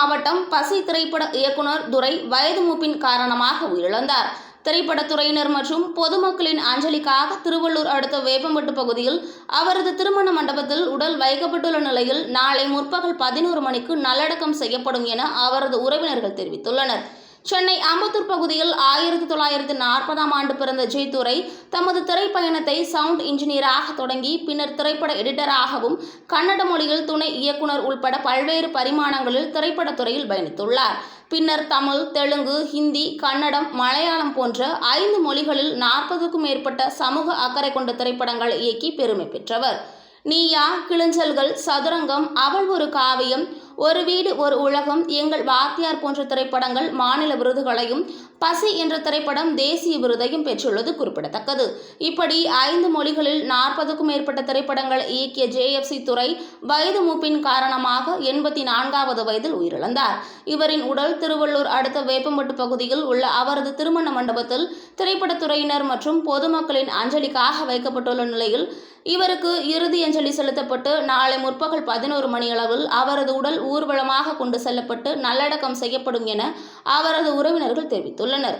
மாவட்டம் பசி திரைப்பட இயக்குனர் துரை வயது மூப்பின் காரணமாக உயிரிழந்தார். திரைப்படத்துறையினர் மற்றும் பொதுமக்களின் அஞ்சலிக்காக திருவள்ளூர் அடுத்த வேப்பம்பட்டு பகுதியில் அவரது திருமண மண்டபத்தில் உடல் வைக்கப்பட்டுள்ள நிலையில் நாளை முற்பகல் பதினோரு மணிக்கு நல்லடக்கம் செய்யப்படும் என அவரது உறவினர்கள் தெரிவித்துள்ளனர். சென்னை அம்பத்தூர் பகுதியில் ஆயிரத்தி தொள்ளாயிரத்தி நாற்பதாம் ஆண்டு பிறந்த ஜெய்துரை தமது திரைப்பயணத்தை சவுண்ட் இன்ஜினியராக தொடங்கி பின்னர் திரைப்பட எடிட்டராகவும் கன்னட மொழியில் துணை இயக்குனர் உள்பட பல்வேறு பரிமாணங்களில் திரைப்படத்துறையில் பயணித்துள்ளார். பின்னர் தமிழ் தெலுங்கு ஹிந்தி கன்னடம் மலையாளம் போன்ற ஐந்து மொழிகளில் நாற்பதுக்கும் மேற்பட்ட சமூக அக்கறை கொண்ட திரைப்படங்கள் இயக்கி பெருமை பெற்றவர். நீயா கிளிஞ்சல்கள் சதுரங்கம் அவள் ஒரு காவியம் ஒரு வீடு ஒரு உலகம் எங்கள் வாத்தியார் போன்ற திரைப்படங்கள் மாநில விருதுகளையும் பசி என்ற திரைப்படம் தேசிய விருதையும் பெற்றுள்ளது குறிப்பிடத்தக்கது. இப்படி ஐந்து மொழிகளில் நாற்பதுக்கும் மேற்பட்ட திரைப்படங்கள் இயக்கிய ஜேஎஃப்சி துறை வயது மூப்பின் காரணமாக எண்பத்தி நான்காவது வயதில் உயிரிழந்தார். இவரின் உடல் திருவள்ளூர் அடுத்த வேப்பம்பட்டு பகுதியில் உள்ள அவரது திருமண மண்டபத்தில் திரைப்படத்துறையினர் மற்றும் பொதுமக்களின் அஞ்சலிக்காக வைக்கப்பட்டுள்ள நிலையில் இவருக்கு இறுதி அஞ்சலி செலுத்தப்பட்டு நாளை முற்பகல் பதினோரு மணியளவில் அவரது உடல் ஊர்வலமாக கொண்டு செல்லப்பட்டு நல்லடக்கம் செய்யப்படும் என அவரது உறவினர்கள் தெரிவித்துள்ளனர்.